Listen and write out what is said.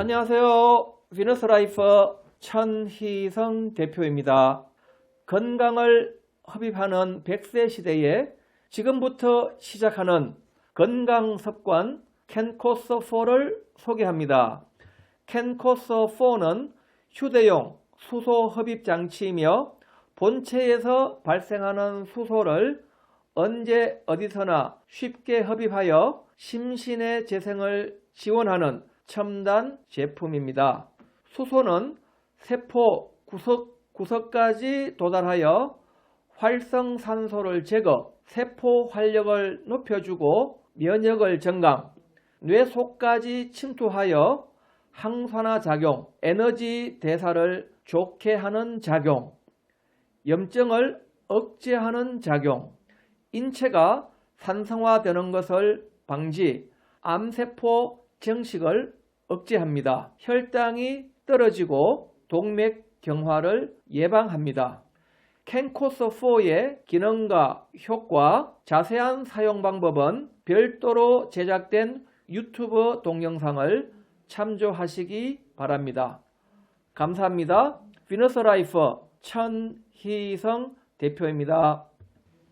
안녕하세요. 비너스 라이프 천희성 대표입니다. 건강을 흡입하는 100세 시대에 지금부터 시작하는 건강 습관 캔코서4를 소개합니다. 캔코서4는 휴대용 수소 흡입 장치이며 본체에서 발생하는 수소를 언제 어디서나 쉽게 흡입하여 심신의 재생을 지원하는 첨단 제품입니다. 수소는 세포 구석 구석까지 도달하여 활성산소를 제거, 세포 활력을 높여주고 면역을 증강, 뇌 속까지 침투하여 항산화 작용, 에너지 대사를 좋게 하는 작용, 염증을 억제하는 작용, 인체가 산성화되는 것을 방지, 암세포 증식을 억제합니다. 혈당이 떨어지고 동맥 경화를 예방합니다. 캔코서4의 기능과 효과, 자세한 사용 방법은 별도로 제작된 유튜브 동영상을 참조하시기 바랍니다. 감사합니다. 비너스 라이프 천희성 대표입니다.